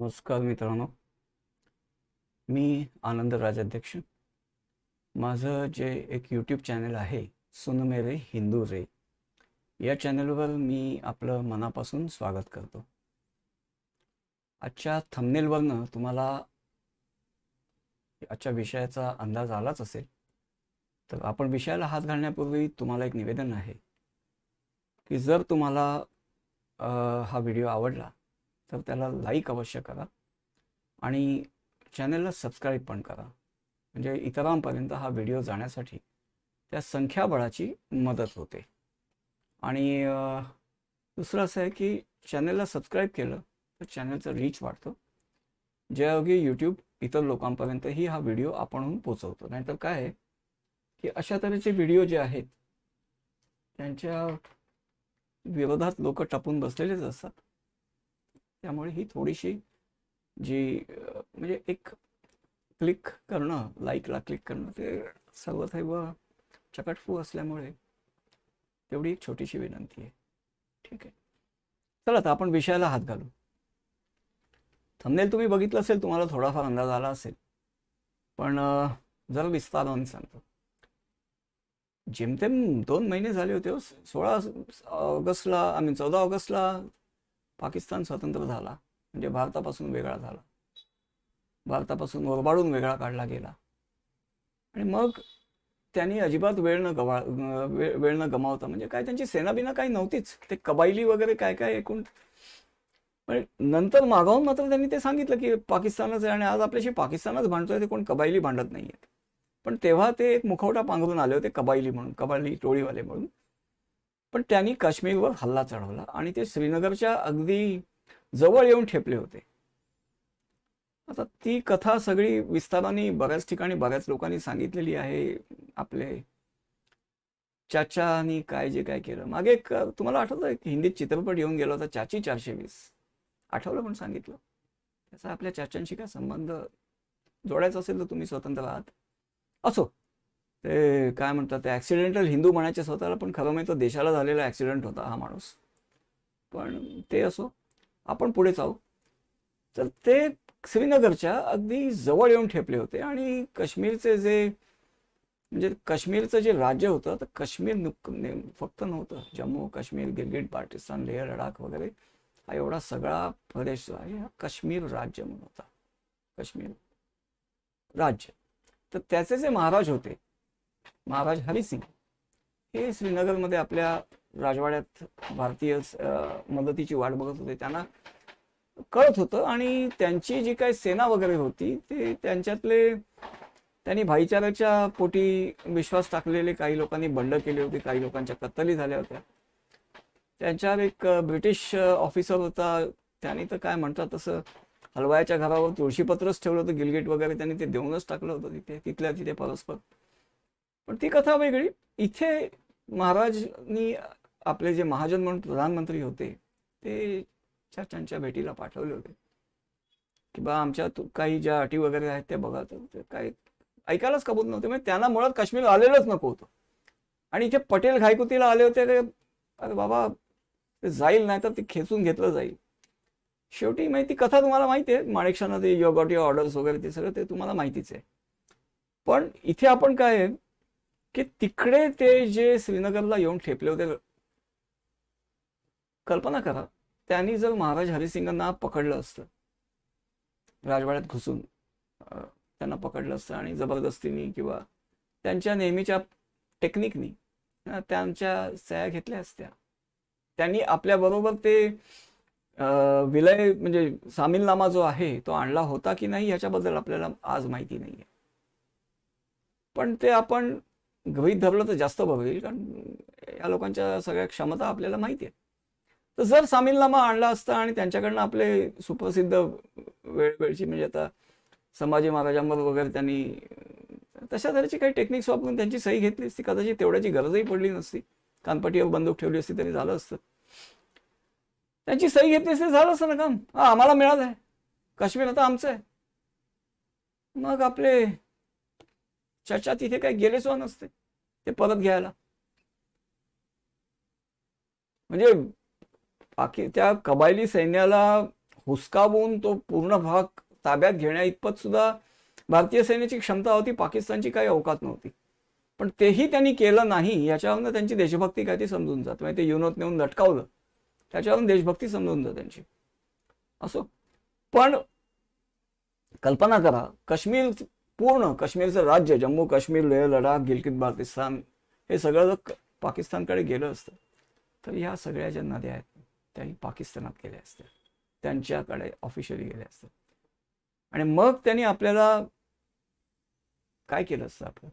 नमस्कार मित्रांनो. मी आनंद राजाध्यक्ष. माझं जे एक यूट्यूब चॅनल आहे सुन मेरे हिंदू रे. या चॅनलवर मी आपलं मनापासून स्वागत करतो. आजच्या थंबनेलवरनं तुम्हाला आजच्या विषयाचा अंदाज आलाच असेल. तर आपण विषयाला हात घालण्यापूर्वी तुम्हाला एक निवेदन आहे की जर तुम्हाला हा व्हिडिओ आवडला तर त्याला लाईक अवश्य करा आणि चॅनलला सबस्क्राईब पण करा. म्हणजे इतरांपर्यंत हा व्हिडिओ जाण्यासाठी त्या संख्याबळाची मदत होते. आणि दुसरं असं आहे की चॅनलला सबस्क्राईब केलं तर चॅनलचं रीच वाढतं. ज्यायोगे यूट्यूब इतर लोकांपर्यंतही हा व्हिडिओ आपणहून पोचवतो नाहीतर काय आहे की अशा तऱ्हेचे व्हिडिओ जे आहेत त्यांच्या विरोधात लोक टपून बसलेलेच असतात. त्यामुळे ही थोडीशी जी म्हणजे एक क्लिक करणं लाईकला क्लिक करणं ते सर्वथैव चकटफू असल्यामुळे तेवढी एक छोटीशी विनंती आहे. ठीक आहे. चला आता आपण विषयाला हात घालू. थंबनेल तुम्ही बघितलं असेल तुम्हाला थोडाफार अंदाज आला असेल. पण जरा विस्ताराने सांगतो. जेमतेम दोन महिने झाले होते हो, सोळा ऑगस्टला आम्ही चौदा ऑगस्टला पाकिस्तान स्वतंत्र झाला. म्हणजे भारतापासून वेगळा झाला. भारतापासून ओरबाडून वेगळा काढला गेला. आणि मग त्यांनी अजिबात वेळ न गवा वेळ वेळ न गमावता म्हणजे काय त्यांची सेनाबिना काही नव्हतीच. ते कबायली वगैरे काय काय एकूण. पण नंतर मागावून मात्र त्यांनी ते सांगितलं की पाकिस्तानच आहे आणि आज आपल्याशी पाकिस्तानच भांडतोय ते कोण कबायली भांडत नाही आहेत पण तेव्हा ते एक मुखवटा पांघरून आले होते कबायली म्हणून कबायली टोळीवाले म्हणून. पण त्यांनी काश्मीरवर हल्ला चढवला आणि ते श्रीनगरच्या अगदी जवळ येऊन ठेपले होते. आता ती कथा सगळी विस्ताराने बऱ्याच ठिकाणी बऱ्याच लोकांनी सांगितलेली आहे. आपले चाचानी काय जे काय केलं. मागे एक तुम्हाला आठवतं एक हिंदीत चित्रपट येऊन गेला होता चाची चारशे वीस. आठवलं पण सांगितलं. त्याचा आपल्या चाच्यांशी काय संबंध जोडायचा असेल तर तुम्ही स्वतंत्र आहात. असो. ते काय म्हणतात ते ॲक्सिडेंटल हिंदू म्हणायचे स्वतःला पण खरं म्हणजे तो देशाला झालेला ॲक्सिडेंट होता हा माणूस. पण ते असो आपण पुढे जाऊ. तर ते श्रीनगरच्या अगदी जवळ येऊन ठेपले होते आणि काश्मीरचे जे म्हणजे काश्मीरचं जे राज्य होतं तर काश्मीर नुक- ने- फक्त नव्हतं. जम्मू काश्मीर गिलगिट पाकिस्तान लेह लडाख वगैरे हा एवढा सगळा प्रदेश जो आहे हा काश्मीर राज्य म्हणून होता. काश्मीर राज्य. तर त्याचे जे महाराज होते महाराज हरिसिंग हे श्रीनगरमध्ये आपल्या राजवाड्यात भारतीय मदतीची वाट बघत होते. त्यांना कळत होतं आणि त्यांची जी काही सेना वगैरे होती ते त्यांच्यातले त्यांनी भाईचाराच्या पोटी विश्वास टाकलेले काही लोकांनी बंड केले होते काही लोकांच्या कत्तली झाल्या होत्या. त्यांच्यावर एक ब्रिटिश ऑफिसर होता. त्यांनी तर काय म्हणतात तसं हलवायाच्या घरावर तुळशीपत्रच ठेवलं होतं गिलगेट वगैरे त्यांनी ते देऊनच टाकलं होतं तिथे तिथल्या तिथे परस्पर. पण ती कथा वेगळी. इथे महाराजनी आपले जे महाजन म्हणून प्रधानमंत्री होते ते चर्चांच्या भेटीला पाठवले होते. की बा आमच्या काही ज्या अटी वगैरे आहेत त्या बघा. तर काय ऐकायलाच कबूल नव्हते. म्हणजे त्यांना मुळात काश्मीर आलेलंच नको होतं. आणि इथे पटेल घायकुतीला आले होते अरे बाबा ते जाईल नाही तर ते खेचून घेतलं जाईल. शेवटी माहिती ती कथा तुम्हाला माहिती आहे. माणेकशानं ते योगॉटी ऑर्डर्स वगैरे ते सगळं ते तुम्हाला माहितीच आहे. पण इथे आपण काय आहे? की तिकडे ते जे श्रीनगरला येऊन ठेपले होते कल्पना करा त्यांनी जर महाराज हरिसिंगांना पकडलं असतं राजवाड्यात घुसून त्यांना पकडलं असतं आणि जबरदस्तीने किंवा त्यांच्या नेहमीच्या टेक्निकनी त्यांच्या सह्या घेतल्या असत्या. त्यांनी आपल्याबरोबर ते विलय म्हणजे सामीलनामा जो आहे तो आणला होता की नाही याच्याबद्दल आपल्याला आज माहिती नाही आहे पण ते आपण गृहीत धरलं तर जास्त बरं होईल कारण या लोकांच्या सगळ्या क्षमता आपल्याला माहिती आहे. तर जर सामीलनामा आणला असता आणि त्यांच्याकडनं आपले सुप्रसिद्ध वेळ वेळची म्हणजे आता संभाजी महाराजांवर वगैरे त्यांनी तशा तऱ्हेची काही टेक्निक्स वापरून त्यांची सही घेतली असती कदाचित तेवढ्याची गरजही पडली नसती. कानपट्टीवर बंदूक ठेवली असती तरी झालं असतं. त्यांची सही घेतली असती झालं असतं ना काम. हा आम्हाला मिळालं आहे काश्मीर आता आमचं आहे. मग आपले चर्चा तिथे काही गेलेच नसते. ते परत घ्यायला. म्हणजे बाकी त्या कबायली सैन्याला हुसकावून तो पूर्ण भाग ताब्यात घेण्या इतपत सुद्धा भारतीय सैन्याची क्षमता होती पाकिस्तानची काही अवकात नव्हती. पण तेही त्यांनी केलं नाही याच्यावरून त्यांची देशभक्ती काय ती समजून जात. म्हणजे ते युनोत नेऊन लटकावलं त्याच्यावरून देशभक्ती समजून जात त्यांची. असो. पण कल्पना करा काश्मीर पूर्ण काश्मीरचं राज्य जम्मू काश्मीर लेह लडाख गिलगित बाल्टिस्तान हे सगळं जर पाकिस्तानकडे गेलं असतं तर ह्या सगळ्या ज्या नद्या आहेत त्याही पाकिस्तानात गेल्या असत्या. त्यांच्याकडे ऑफिशियली गेल्या असतात आणि मग त्यांनी आपल्याला काय केलं असतं आपलं?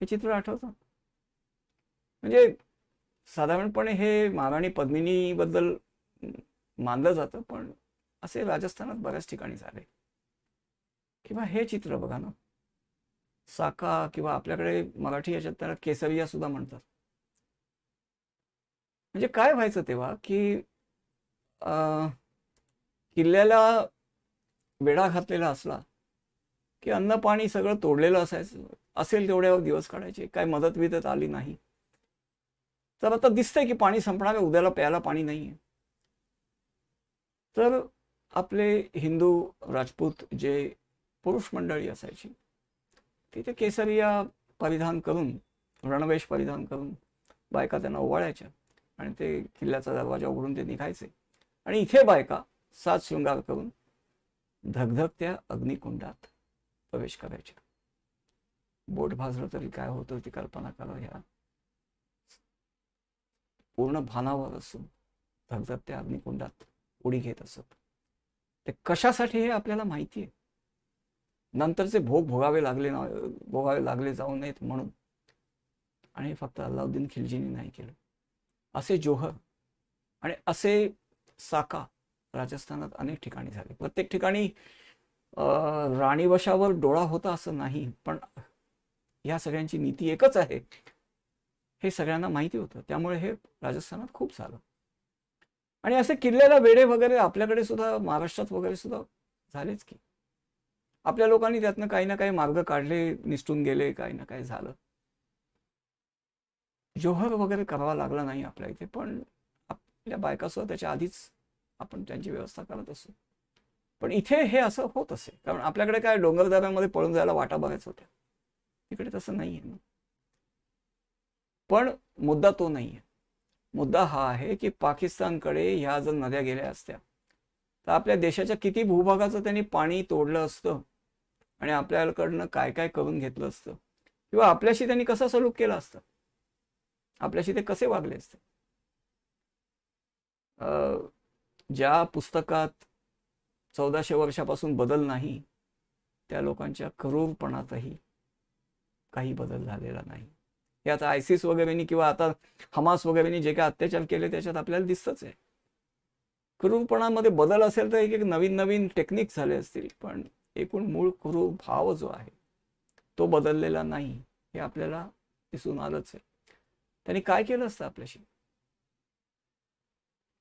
हे चित्र आठवतं? म्हणजे साधारणपणे हे महाराणी पद्मिनीबद्दल मानलं जातं पण असे राजस्थानात बऱ्याच ठिकाणी झाले. किंवा हे चित्र बघा ना. साका किंवा आपल्याकडे मराठी याच्यात त्याला केसरिया सुद्धा म्हणतात. म्हणजे काय व्हायचं तेव्हा की अं, किल्ल्याला वेढा घातलेला असला की अन्न पाणी सगळं तोडलेलं असायचं असेल तेवढ्यावर दिवस काढायचे काय मदत विदत आली नाही. तर आता दिसतंय की पाणी संपणार आहे उद्याला प्यायला पाणी नाहीये. तर आपले हिंदू राजपूत जे पुरुष मंडळी असायची. तिथे केसरिया परिधान करून रणवेश परिधान करून बायका त्यांना ओवाळायच्या आणि ते किल्ल्याचा दरवाजा उघडून ते निघायचे. आणि इथे बायका सात शृंगार करून धगधगत्या अग्निकुंडात प्रवेश करायच्या. बोट भाजलं तरी काय होतं ती कल्पना करा ह्या पूर्ण भानावर असून धगधगत्या अग्निकुंडात उडी घेत असत. ते कशासाठी हे आपल्याला माहिती आहे नंतरचे भोग भोगावे लागले ना भोगावे लागले जाऊ नयेत म्हणून. आणि फक्त अल्लाउद्दीन खिलजीने नाही केलं. असे जोहर आणि असे साका राजस्थानात अनेक ठिकाणी झाले. प्रत्येक ठिकाणी राणीवशावर डोळा होता असं नाही पण या सगळ्यांची नीती एकच आहे. हे सगळ्यांना माहिती होतं. त्यामुळे हे राजस्थानात खूप झालं. आणि असे किल्ल्याला वेढे वगैरे आपल्याकडे सुद्धा महाराष्ट्रात वगैरे सुद्धा झालेच की. आपल्या लोकांनी त्यातनं काही ना काही मार्ग काढले निसटून गेले काही ना काही झालं. जोहर वगैरे करावा लागला नाही आपल्या इथे पण आपल्या बायकासह त्याच्या आधीच आपण त्यांची व्यवस्था करत असू. पण इथे हे असं होत असे. कारण आपल्याकडे काय डोंगरदऱ्यामध्ये पळून जायला वाटा बघायच होत्या. इकडे तसं नाहीये ना पण मुद्दा तो नाहीये. मुद्दा हा आहे की पाकिस्तानकडे ह्या जर नद्या गेल्या असत्या तर आपल्या देशाच्या किती भूभागाचं त्यांनी पाणी तोडलं असतं? आणि आपल्याकडनं काय काय करून घेतलं असतं? किंवा आपल्याशी त्यांनी कसा सलूक केला असतं? आपल्याशी ते कसे वागले असते? ज्या पुस्तकात चौदाशे वर्षापासून बदल नाही त्या लोकांच्या क्रूरपणातही काही बदल झालेला नाही. हे आता आयसिस वगैरेनी किंवा आता हमास वगैरेनी जे काही अत्याचार केले त्याच्यात आपल्याला दिसतच आहे. क्रूरपणामध्ये बदल असेल तर एक एक नवीन नवीन टेक्निक झाले असतील पण एकूण मूळ क्रूर भाव जो आहे तो बदललेला नाही हे आपल्याला दिसून आलंच आहे. त्यांनी काय केलं असतं आपल्याशी?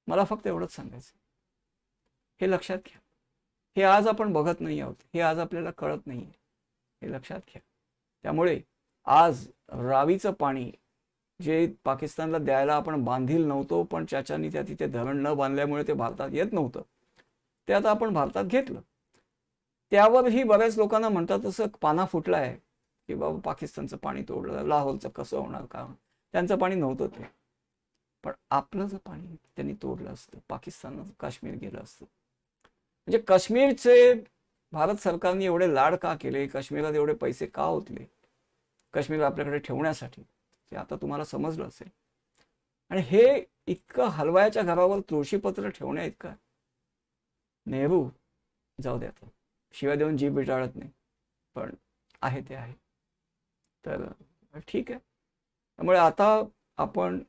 मला फक्त एवढंच सांगायचं हे लक्षात घ्या. हे आज आपण बघत नाही आहोत. हे आज आपल्याला कळत नाही हे लक्षात घ्या. त्यामुळे आज रावीचं पाणी जे पाकिस्तानला द्यायला आपण बांधील नव्हतो पण चाचानी त्या तिथे धरण न बांधल्यामुळे ते भारतात येत नव्हतं. ते आता आपण भारतात घेतलं. त्यावरही बऱ्याच लोकांना म्हणतात तसं पाना फुटला आहे की बाबा पाकिस्तानचं पाणी तोडलं लाहोरचं कसं होणार का त्यांचं पाणी नव्हतं ते. पण आपलं जर पाणी त्यांनी तोडलं असतं पाकिस्तान काश्मीर गेलं असतं. म्हणजे काश्मीरचे भारत सरकारने एवढे लाड का केले? काश्मीरात एवढे पैसे का होतले काश्मीर आपल्याकडे ठेवण्यासाठी. हे आता तुम्हाला समजलं असेल. आणि हे इतकं हलवायच्या घरावर तुळशीपत्र ठेवण्या इतकं नेहरू जाऊ द्या आता. शिवाय देऊन जीभ बिटाळत नाही. पण आहे ते आहे. तर ठीक आहे. त्यामुळे आता आपण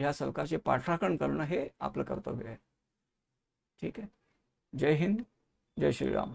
या सरकारचे पाठराखण करणं हे आपलं कर्तव्य आहे. ठीक आहे. जय हिंद. जय श्रीराम.